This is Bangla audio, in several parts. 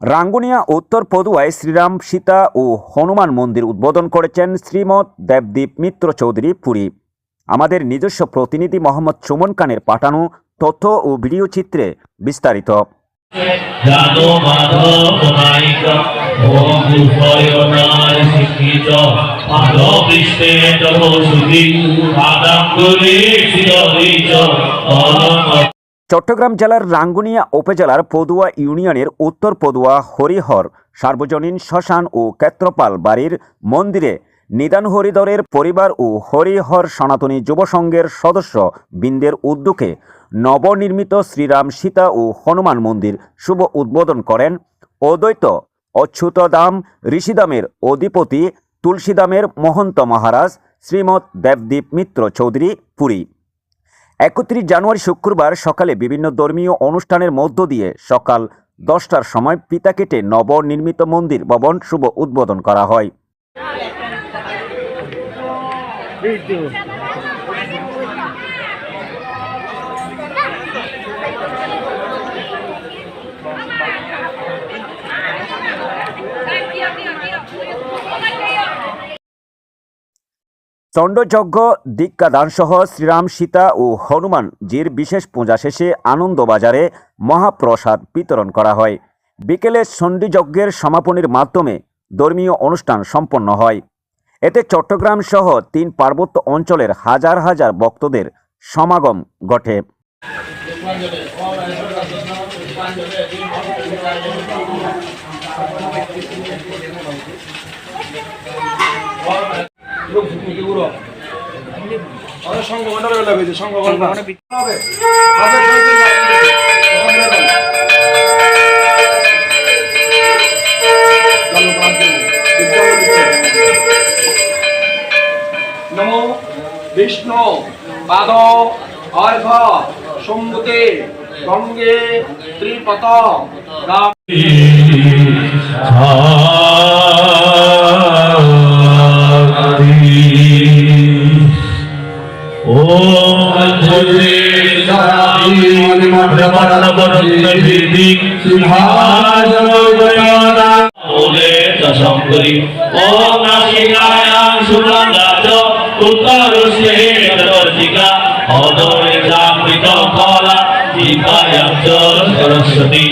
রাঙ্গুনিয়া, উত্তর পদুয়ায় শ্রীরাম, সীতা ও হনুমান মন্দির উদ্বোধন করেছেন শ্রীমৎ দেবদীপ মিত্র চৌধুরী পুরী। আমাদের নিজস্ব প্রতিনিধি মোহাম্মদ সুমন খানের পাঠানো তথ্য ও ভিডিও চিত্রে বিস্তারিত। চট্টগ্রাম জেলার রাঙ্গুনিয়া উপজেলার পদুয়া ইউনিয়নের উত্তর পদুয়া হরিহর সার্বজনীন শ্মশান ও ক্ষেত্রপাল বাড়ির মন্দিরে নিদান হরিধরের পরিবার ও হরিহর সনাতনী যুব সংঘের সদস্য বিন্দের উদ্যোগে নবনির্মিত শ্রীরাম সীতা ও হনুমান মন্দির শুভ উদ্বোধন করেন অদ্বৈত অচ্যুতদাম ঋষিদামের অধিপতি তুলসীদামের মহন্ত মহারাজ শ্রীমৎ দেবদীপ মিত্র চৌধুরী পুরী। একত্রিশ জানুয়ারি শুক্রবার সকালে বিভিন্ন ধর্মীয় অনুষ্ঠানের মধ্য দিয়ে সকাল দশটার সময় পিতা কেটে নবনির্মিত মন্দির, ভবন শুভ উদ্বোধন করা হয়। চণ্ডযজ্ঞ দীক্ষাদান সহ শ্রীরাম, সীতা ও হনুমান জির বিশেষ পূজা শেষে আনন্দবাজারে মহাপ্রসাদ বিতরণ করা হয়। বিকেলে চণ্ডীযজ্ঞের সমাপনীর মাধ্যমে ধর্মীয় অনুষ্ঠান সম্পন্ন হয়। এতে চট্টগ্রাম সহ তিন পার্বত্য অঞ্চলের হাজার হাজার ভক্তদের সমাগম ঘটে। আমাদের সঙ্গ মন্ডলে লাগবে সঙ্গ মন্ডল হবে। নমো বিষ্ণু পাদ অর্ঘ সম্মুখে গঙ্গে ত্রিপত। রাম ওম ভূতে সারাদি ব্রহ্মণবরন্দি সিংহাসনগয়না ওলে তসম্পরি ওম নাসিকায় দীপায়াম সরস্বতী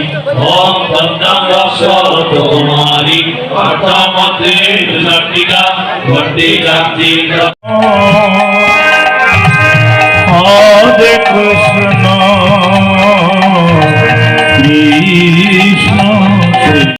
ওম তন্নাম রক্ষত কুমারী অর্থমন্ত্রী ত্রিশক্তিকা Monday, Monday,